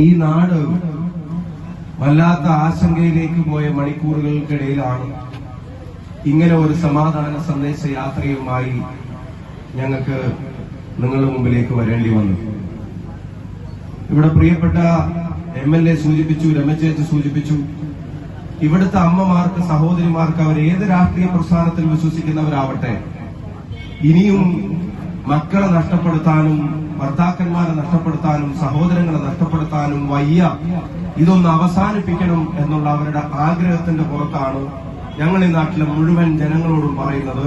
ഈ നാട് വല്ലാത്ത ആശങ്കയിലേക്ക് പോയ മണിക്കൂറുകൾക്കിടയിലാണ് ഇങ്ങനെ ഒരു സമാധാന സന്ദേശ യാത്രയുമായി ഞങ്ങൾക്ക് നിങ്ങളുടെ മുമ്പിലേക്ക് വരേണ്ടി വന്നു. ഇവിടെ പ്രിയപ്പെട്ട എം എൽ എ സൂചിപ്പിച്ചു രമചേച്ചി സൂചിപ്പിച്ചു ഇവിടുത്തെ അമ്മമാർക്ക് സഹോദരിമാർക്ക് അവർ ഏത് രാഷ്ട്രീയ പ്രസ്ഥാനത്തിൽ വിശ്വസിക്കുന്നവരാവട്ടെ ഇനിയും മക്കളെ നഷ്ടപ്പെടുത്താനും ഭർത്താക്കന്മാരെ നഷ്ടപ്പെടുത്താനും സഹോദരങ്ങളെ നഷ്ടപ്പെടുത്താനും വയ്യ. ഇതൊന്ന് അവസാനിപ്പിക്കണം എന്നുള്ള അവരുടെ ആഗ്രഹത്തിന്റെ പുറത്താണ് ഞങ്ങൾ ഈ നാട്ടിലെ മുഴുവൻ ജനങ്ങളോടും പറയുന്നത്.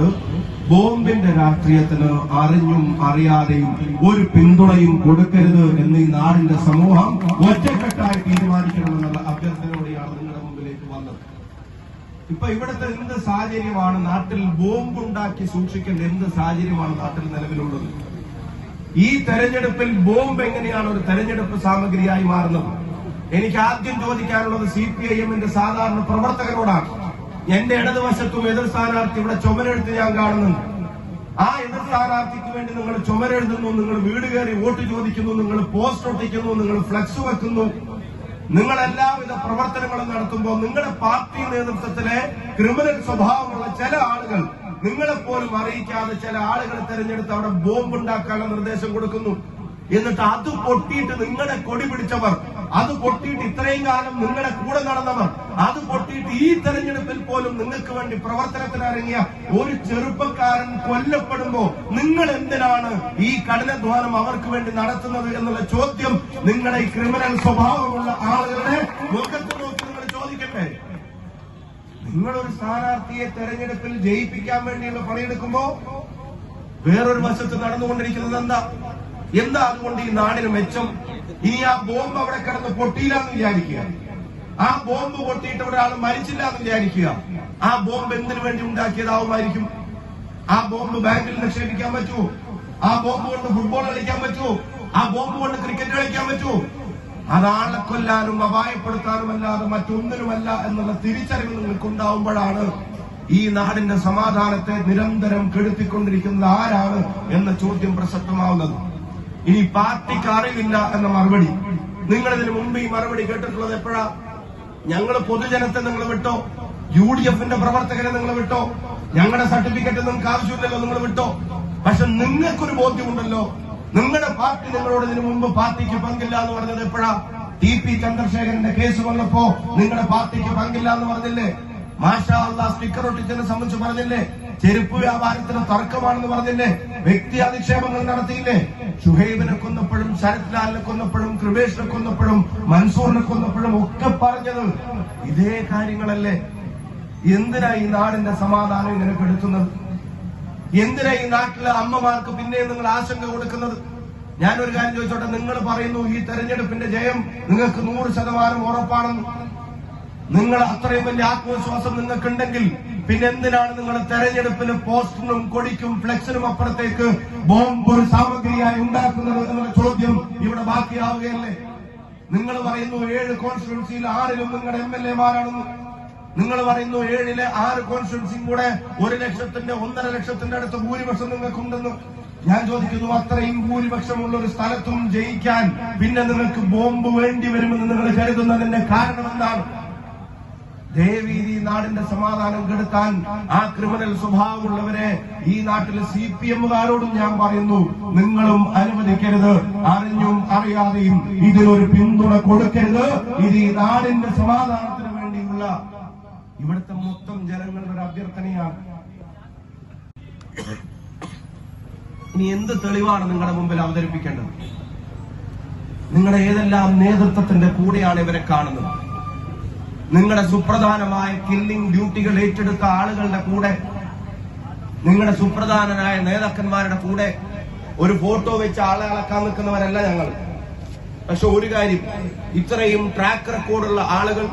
ബോംബിന്റെ രാഷ്ട്രീയത്തിന് അറിഞ്ഞും അറിയാതെയും ഒരു പിന്തുണയും കൊടുക്കരുത് എന്ന് ഈ നാടിന്റെ സമൂഹം ഒറ്റക്കെട്ടായി തീരുമാനിക്കണമെന്നുള്ള അഭ്യർത്ഥനയോടെയാണ് നിങ്ങളുടെ മുമ്പിലേക്ക് വന്നത്. ഇപ്പൊ ഇവിടുത്തെ എന്ത് സാഹചര്യമാണ് നാട്ടിൽ ബോംബുണ്ടാക്കി സൂക്ഷിക്കേണ്ട എന്ത് സാഹചര്യമാണ് നാട്ടിൽ നിലവിലുള്ളത്? ഈ തെരഞ്ഞെടുപ്പിൽ ബോംബ് എങ്ങനെയാണ് ഒരു തെരഞ്ഞെടുപ്പ് സാമഗ്രിയായി മാറുന്നത്? എനിക്ക് ആദ്യം ചോദിക്കാനുള്ളത് സി പി ഐ എമ്മിന്റെ സാധാരണ പ്രവർത്തകരോടാണ് എന്റെ ഇടതുവശത്തും എതിർ സ്ഥാനാർത്ഥി ഇവിടെ ചുമരെഴുത്ത് ഞാൻ കാണുന്നുണ്ട്. ആ എതിർ സ്ഥാനാർത്ഥിക്ക് വേണ്ടി നിങ്ങൾ ചുമരെഴുതുന്നു നിങ്ങൾ വീട് കയറി വോട്ട് ചോദിക്കുന്നു നിങ്ങൾ പോസ്റ്റ് ഒട്ടിക്കുന്നു നിങ്ങൾ ഫ്ലക്സ് വെക്കുന്നു. നിങ്ങൾ എല്ലാവിധ പ്രവർത്തനങ്ങളും നടത്തുമ്പോൾ നിങ്ങളുടെ പാർട്ടി നേതൃത്വത്തിലെ ക്രിമിനൽ സ്വഭാവമുള്ള ചില ആളുകൾ നിങ്ങളെ പോലും അറിയിക്കാതെ ചില ആളുകൾ തെരഞ്ഞെടുത്ത് അവിടെ ബോംബ് ഉണ്ടാക്കാനുള്ള നിർദ്ദേശം കൊടുക്കുന്നു. എന്നിട്ട് അത് പൊട്ടിയിട്ട് നിങ്ങളെ കൊടി പിടിച്ചവർ അത് പൊട്ടിയിട്ട് ഇത്രയും കാലം നിങ്ങളെ കൂടെ നടന്നവർ അത് പൊട്ടിയിട്ട് ഈ തെരഞ്ഞെടുപ്പിൽ പോലും നിങ്ങൾക്ക് വേണ്ടി പ്രവർത്തനത്തിനിറങ്ങിയ ഒരു ചെറുപ്പക്കാരൻ കൊല്ലപ്പെടുമ്പോ നിങ്ങൾ എന്തിനാണ് ഈ കഠിനാധ്വാനം അവർക്ക് വേണ്ടി നടത്തുന്നത് എന്നുള്ള ചോദ്യം നിങ്ങളെ ഈ ക്രിമിനൽ സ്വഭാവമുള്ള ആളുകളുടെ മുഖത്ത് നോക്കി നിങ്ങൾ ചോദിക്കട്ടെ? നിങ്ങളൊരു സ്ഥാനാർത്ഥിയെ തെരഞ്ഞെടുപ്പിൽ ജയിപ്പിക്കാൻ വേണ്ടിയുള്ള പണിയെടുക്കുമ്പോ വേറൊരു വശത്ത് നടന്നുകൊണ്ടിരിക്കുന്നത് എന്താ? എന്താ അതുകൊണ്ട് ഈ നാടിന് മെച്ചം? ഇനി ആ ബോംബ് അവിടെ കിടന്ന് പൊട്ടിയില്ലാന്ന് വിചാരിക്കുക. ആ ബോംബ് പൊട്ടിയിട്ട് ഒരാൾ മരിച്ചില്ല എന്ന് വിചാരിക്കുക. ആ ബോംബ് എന്തിനു വേണ്ടി ഉണ്ടാക്കിയതാവുമായിരിക്കും? ആ ബോംബ് ബാങ്കിൽ നിക്ഷേപിക്കാൻ പറ്റുമോ? ആ ബോംബ് കൊണ്ട് ഫുട്ബോൾ കളിക്കാൻ പറ്റുമോ? ആ ബോംബ് കൊണ്ട് ക്രിക്കറ്റ് കളിക്കാൻ പറ്റുമോ? അതാളെ കൊല്ലാനും അപായപ്പെടുത്താനും അല്ലാതെ മറ്റൊന്നിനുമല്ല എന്നുള്ള തിരിച്ചറിവ് നിങ്ങൾക്ക് ഉണ്ടാവുമ്പോഴാണ് ഈ നാടിന്റെ സമാധാനത്തെ നിരന്തരം കെടുത്തിക്കൊണ്ടിരിക്കുന്നത് ആരാണ് എന്ന ചോദ്യം പ്രസക്തമാവുന്നത്. ഇനി പാർട്ടിക്ക് അറിവില്ല എന്ന മറുപടി. നിങ്ങൾ ഇതിനു മുമ്പ് ഈ മറുപടി കേട്ടിട്ടുള്ളത് എപ്പോഴാ? ഞങ്ങൾ പൊതുജനത്തെ നിങ്ങൾ വിട്ടോ? യു ഡി എഫിന്റെ പ്രവർത്തകരെ നിങ്ങൾ വിട്ടോ? ഞങ്ങളുടെ സർട്ടിഫിക്കറ്റ് നിങ്ങൾക്ക് ആവശ്യമില്ലല്ലോ നിങ്ങൾ വിട്ടോ? പക്ഷെ നിങ്ങൾക്കൊരു ബോധ്യമുണ്ടല്ലോ. നിങ്ങളുടെ പാർട്ടി നിങ്ങളോട് ഇതിനു മുമ്പ് പാർട്ടിക്ക് പങ്കില്ല എന്ന് പറഞ്ഞത് എപ്പോഴാ? ടി പി ചന്ദ്രശേഖരന്റെ കേസ് വന്നപ്പോ നിങ്ങളുടെ പാർട്ടിക്ക് പങ്കില്ല എന്ന് പറഞ്ഞില്ലേ? മാഷാ സ്പീക്കർ ഒട്ടിച്ചതിനെ സംബന്ധിച്ച് പറഞ്ഞില്ലേ? ചെരുപ്പ് വ്യാപാരത്തിന് തർക്കമാണെന്ന് പറഞ്ഞില്ലേ? വ്യക്തി അധിക്ഷേപങ്ങൾ നടത്തിയില്ലേ? ഷുഹൈബിനെ കൊന്നപ്പോഴും ശരത് ലാലിനെ കൊന്നപ്പോഴും കൃപേഷിനെ കൊന്നപ്പോഴും മൻസൂറിനെ കൊന്നപ്പോഴും ഒക്കെ പറഞ്ഞത് ഇതേ കാര്യങ്ങളല്ലേ? എന്തിനാ ഈ നാടിന്റെ സമാധാനം ഇങ്ങനെ കെടുത്തുന്നത്? എന്തിനാ ഈ നാട്ടിലെ അമ്മമാർക്ക് പിന്നെയും നിങ്ങൾ ആശങ്ക കൊടുക്കുന്നത്? ഞാനൊരു കാര്യം ചോദിച്ചോട്ടെ നിങ്ങൾ പറയുന്നു ഈ തെരഞ്ഞെടുപ്പിന്റെ ജയം നിങ്ങൾക്ക് നൂറ് ശതമാനം ഉറപ്പാണെന്ന്. നിങ്ങൾ അത്രയും വലിയ ആത്മവിശ്വാസം നിങ്ങൾക്കുണ്ടെങ്കിൽ പിന്നെ എന്തിനാണ് നിങ്ങൾ തെരഞ്ഞെടുപ്പിന് പോസ്റ്ററിനും കൊടിക്കും ഫ്ലെക്സിനും അപ്പുറത്തേക്ക് ബോംബ് ഒരു സാമഗ്രിയായി ഉണ്ടാക്കുന്നത് എന്നുള്ള ചോദ്യം ഇവിടെ ബാക്കിയാവുകയല്ലേ? നിങ്ങൾ പറയുന്നു ഏഴ് കോൺസ്റ്റിറ്റ്യൻസിയിൽ ആറിലും നിങ്ങളുടെ എം എൽ എമാരാണെന്ന് നിങ്ങൾ പറയുന്നു ഏഴിലെ ആറ് കോൺസ്റ്റിറ്റ്യൻസിയും കൂടെ ഒരു ലക്ഷത്തിന്റെ ഒന്നര ലക്ഷത്തിന്റെ അടുത്ത് ഭൂരിപക്ഷം നിങ്ങൾക്കുണ്ടെന്ന്. ഞാൻ ചോദിക്കുന്നു അത്രയും ഭൂരിപക്ഷമുള്ള ഒരു സ്ഥലത്തും ജയിക്കാൻ പിന്നെ നിങ്ങൾക്ക് ബോംബ് വേണ്ടി വരുമെന്ന് നിങ്ങൾ കരുതുന്നതിന്റെ കാരണം എന്താണ്? ദേവീതി നാടിന്റെ സമാധാനം കെടുത്താൻ ആ ക്രിമിനൽ സ്വഭാവമുള്ളവരെ ഈ നാട്ടിലെ സി പി എമ്മുകാരോടും ഞാൻ പറയുന്നു നിങ്ങളും അനുവദിക്കരുത്. അറിഞ്ഞും അറിയാതെയും ഇതിനൊരു പിന്തുണ കൊടുക്കരുത്. ഇത് ഈ നാടിന്റെ സമാധാനത്തിന് വേണ്ടിയുള്ള ഇവിടുത്തെ മൊത്തം ജനങ്ങളുടെ ഒരു അഭ്യർത്ഥനയാണ്. ഇനി എന്ത് തെളിവാണ് നിങ്ങളുടെ മുമ്പിൽ അവതരിപ്പിക്കേണ്ടത്? നിങ്ങളുടെ ഏതെല്ലാം നേതൃത്വത്തിന്റെ കൂടെയാണ് ഇവരെ കാണുന്നത്? നിങ്ങളുടെ സുപ്രധാനമായ കില്ലിംഗ് ഡ്യൂട്ടികൾ ഏറ്റെടുത്ത ആളുകളുടെ കൂടെ നിങ്ങളുടെ സുപ്രധാനനായ നേതാക്കന്മാരുടെ കൂടെ ഒരു ഫോട്ടോ വെച്ച് ആളെ അളക്കാൻ നിൽക്കുന്നവരല്ല ഞങ്ങൾ. പക്ഷെ ഒരു കാര്യം ഇത്രയും ട്രാക്ക് റെക്കോർഡുള്ള ആളുകൾ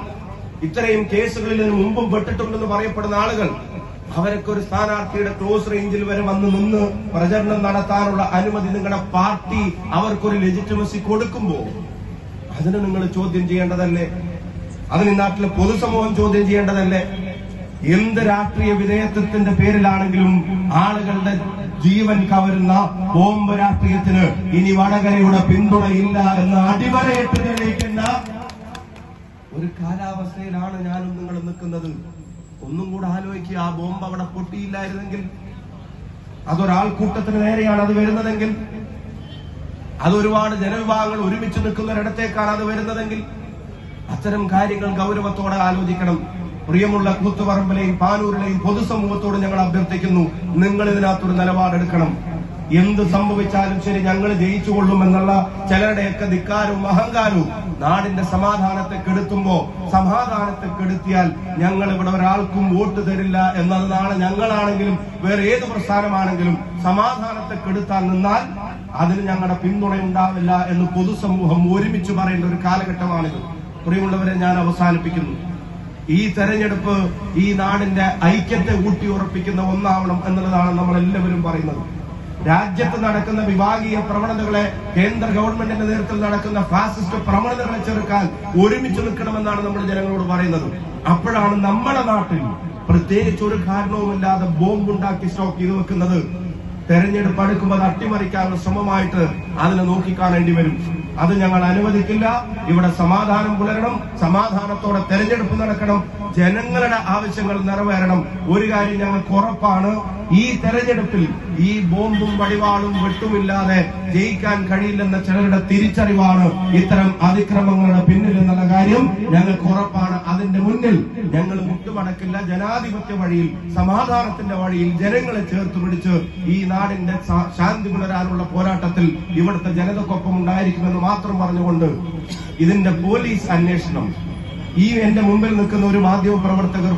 ഇത്രയും കേസുകളിൽ നിന്ന് മുമ്പും പെട്ടിട്ടുണ്ടെന്ന് പറയപ്പെടുന്ന ആളുകൾ അവരൊക്കെ ഒരു സ്ഥാനാർത്ഥിയുടെ ക്ലോസ് റേഞ്ചിൽ വരെ വന്ന് നിന്ന് പ്രചരണം നടത്താനുള്ള അനുമതി നിങ്ങളുടെ പാർട്ടി അവർക്കൊരു ലെജിറ്റിമസി കൊടുക്കുമ്പോ അതിന് നിങ്ങൾ ചോദ്യം ചെയ്യേണ്ടതല്ലേ? അതിന് നാട്ടിലെ പൊതുസമൂഹം ചോദ്യം ചെയ്യേണ്ടതല്ലേ? എന്ത് രാഷ്ട്രീയ വിധേയത്വത്തിന്റെ പേരിലാണെങ്കിലും ആളുകളുടെ ജീവൻ കവരുന്ന ബോംബ് രാഷ്ട്രീയത്തിന് ഇനി വടകരയുടെ പിന്തുണയില്ല എന്ന് അടിവരയിട്ട് തെളിയിക്കുന്ന ഒരു കാലാവസ്ഥയിലാണ് ഞാനും നിങ്ങളും നിൽക്കുന്നത്. ഒന്നും കൂടെ ആലോചിക്കുക ആ ബോംബ് അവിടെ പൊട്ടിയില്ലായിരുന്നെങ്കിൽ അതൊരാൾക്കൂട്ടത്തിന് നേരെയാണ് അത് വരുന്നതെങ്കിൽ അതൊരുപാട് ജനവിഭാഗങ്ങൾ ഒരുമിച്ച് നിൽക്കുന്ന ഒരിടത്തേക്കാണ് അത് വരുന്നതെങ്കിൽ അത്തരം കാര്യങ്ങൾ ഗൗരവത്തോടെ ആലോചിക്കണം. പ്രിയമുള്ള കൂത്തുപറമ്പിലെയും പാനൂരിലെയും പൊതുസമൂഹത്തോട് ഞങ്ങൾ അഭ്യർത്ഥിക്കുന്നു നിങ്ങൾ ഇതിനകത്തൊരു നിലപാടെടുക്കണം. എന്ത് സംഭവിച്ചാലും ശരി ഞങ്ങൾ ജയിച്ചുകൊള്ളും എന്നുള്ള ചിലരുടെയൊക്കെ ധിക്കാരവും അഹങ്കാരവും നാടിന്റെ സമാധാനത്തെ കെടുത്തുമ്പോ സമാധാനത്തെ കെടുത്തിയാൽ ഞങ്ങൾ ഇവിടെ ഒരാൾക്കും വോട്ട് തരില്ല എന്നതാണ് ഞങ്ങളാണെങ്കിലും വേറെ ഏത് പ്രസ്ഥാനമാണെങ്കിലും സമാധാനത്തെ കെടുത്താൻ നിന്നാൽ അതിന് ഞങ്ങളുടെ പിന്തുണയുണ്ടാവില്ല എന്ന് പൊതുസമൂഹം ഒരുമിച്ച് പറയേണ്ട ഒരു കാലഘട്ടമാണിത്. പ്രിയമുള്ളവരെ ഞാൻ അവസാനിപ്പിക്കുന്നു. ഈ തെരഞ്ഞെടുപ്പ് ഈ നാടിന്റെ ഐക്യത്തെ ഊട്ടി ഉറപ്പിക്കുന്ന ഒന്നാവണം എന്നുള്ളതാണ് നമ്മൾ എല്ലാവരും പറയുന്നത്. രാജ്യത്ത് നടക്കുന്ന വിഭാഗീയ പ്രവണതകളെ കേന്ദ്ര ഗവൺമെന്റിന്റെ നേതൃത്വത്തിൽ നടക്കുന്ന ഫാസിസ്റ്റ് പ്രവണതകളെ ചെറുക്കാൻ ഒരുമിച്ച് നിൽക്കണമെന്നാണ് നമ്മുടെ ജനങ്ങളോട് പറയുന്നത്. അപ്പോഴാണ് നമ്മുടെ നാട്ടിൽ പ്രത്യേകിച്ച് ഒരു കാരണവുമില്ലാതെ ബോംബുണ്ടാക്കി സ്റ്റോക്ക് ചെയ്ത് വെക്കുന്നത്. തെരഞ്ഞെടുപ്പ് അടുക്കുമ്പോൾ അത് അട്ടിമറിക്കാനുള്ള ശ്രമമായിട്ട് അതിനെ നോക്കിക്കാണേണ്ടി വരും. അത് ഞങ്ങൾ അനുവദിക്കില്ല. ഇവിടെ സമാധാനം പുലരണം. സമാധാനത്തോടെ തെരഞ്ഞെടുപ്പ് നടക്കണം. ജനങ്ങളുടെ ആവശ്യങ്ങൾ നിറവേറണം. ഒരു കാര്യം ഞങ്ങൾക്ക് ഉറപ്പാണ്. ഈ തെരഞ്ഞെടുപ്പിൽ ഈ ബോംബും വടിവാളും വെട്ടുമില്ലാതെ ജയിക്കാൻ കഴിയില്ലെന്ന ചിലരുടെ തിരിച്ചറിവാണ് ഇത്തരം അതിക്രമങ്ങളുടെ പിന്നിൽ എന്നുള്ള കാര്യം ഞങ്ങൾക്ക് ഉറപ്പാണ്. അതിന്റെ മുന്നിൽ ഞങ്ങൾ മുട്ടുമടക്കില്ല. ജനാധിപത്യ വഴിയിൽ സമാധാനത്തിന്റെ വഴിയിൽ ജനങ്ങളെ ചേർത്ത് പിടിച്ച് ഈ നാടിന്റെ ശാന്തി പുലരാനുള്ള പോരാട്ടത്തിൽ ഇവിടുത്തെ ജനതക്കൊപ്പം ഉണ്ടായിരിക്കുമെന്ന് മാത്രം പറഞ്ഞുകൊണ്ട് ഇതിന്റെ പോലീസ് അന്വേഷണം. ഈ എന്റെ മുമ്പിൽ നിൽക്കുന്ന ഒരു മാധ്യമ പ്രവർത്തകർ